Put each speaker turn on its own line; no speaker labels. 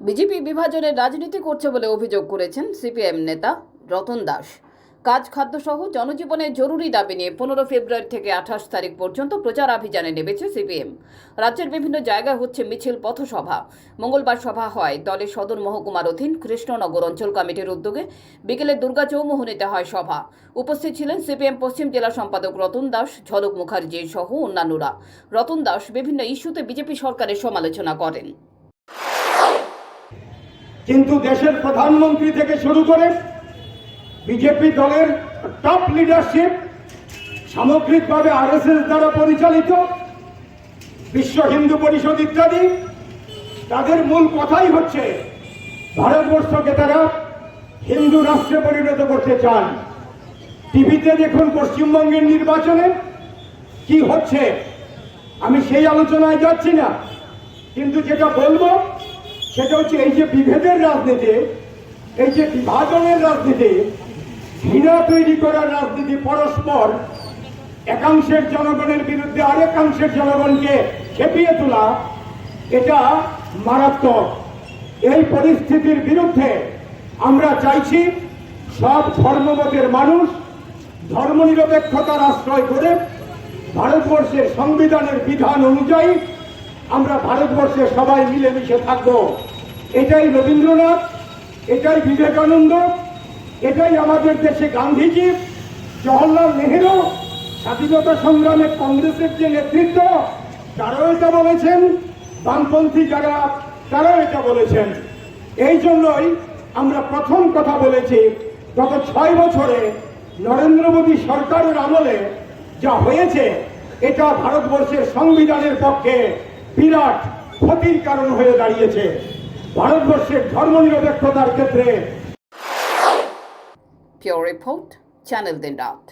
BJP বিভাজনের রাজনীতি করছে বলে অভিযোগ করেছেন সিপিএম নেতা রতন দাস। কাজ, খাদ্যসহ জনজীবনের জরুরি দাবি নিয়ে পনেরো ফেব্রুয়ারি থেকে আঠাশ তারিখ পর্যন্ত প্রচার অভিযানে নেমেছে সিপিএম। রাজ্যের বিভিন্ন জায়গায় হচ্ছে মিছিল, পথসভা। মঙ্গলবার সভা হয়। দলের সদর মহকুমার অধীন কৃষ্ণনগর অঞ্চল কমিটির উদ্যোগে বিকেলে দুর্গা চৌমোহনীতে হয় সভা। উপস্থিত ছিলেন সিপিএম পশ্চিম জেলা সম্পাদক রতন দাস, ঝলক মুখার্জি সহ অন্যান্যরা। রতন দাস বিভিন্ন ইস্যুতে বিজেপি সরকারের সমালোচনা করেন।
কিন্তু দেশের প্রধানমন্ত্রী থেকে শুরু করে বিজেপি দলের টপ লিডারশিপ সামগ্রিকভাবে আরএসএস দ্বারা পরিচালিত, বিশ্ব হিন্দু পরিষদ ইত্যাদি, তাদের মূল কথাই হচ্ছে ভারতবর্ষকে তারা হিন্দু রাষ্ট্রে পরিণত করতে চান। টিভিতে দেখুন পশ্চিমবঙ্গের নির্বাচনে কি হচ্ছে। আমি সেই আলোচনায় যাচ্ছি না, কিন্তু যেটা বলব সেটা হচ্ছে এই যে বিভেদের রাজনীতি, এই যে বিভাজনের রাজনীতি, ঘৃণা তৈরি করার রাজনীতি পরস্পর একাংশের জনগণের বিরুদ্ধে আরেকাংশের জনগণকে খেপিয়ে তোলা, এটা মারাত্মক। এই পরিস্থিতির বিরুদ্ধে আমরা চাইছি সব ধর্মমতের মানুষ, ধর্মনিরপেক্ষতার আশ্রয় করে ভারতবর্ষের সংবিধানের বিধান অনুযায়ী আমরা ভারতবর্ষে সবাই মিলেমিশে থাকব। এটাই রবীন্দ্রনাথ, এটাই বিবেকানন্দ, এটাই আমাদের দেশে গান্ধীজি, জওহরলাল নেহেরু, স্বাধীনতা সংগ্রামে কংগ্রেসের যে নেতৃত্ব, তারাও এটা বলেছেন, বামপন্থী যারা, তারাও এটা বলেছেন। এই জন্যই আমরা প্রথম কথা বলেছি, গত ছয় বছরে নরেন্দ্র মোদী সরকারের আমলে যা হয়েছে, এটা ভারতবর্ষের সংবিধানের পক্ষে বিরাট ক্ষতির কারণ হয়ে দাঁড়িয়েছে। ভারতবর্ষের ধর্মনিরপেক্ষতার ক্ষেত্রে
Pure Report, Channel Din Raat.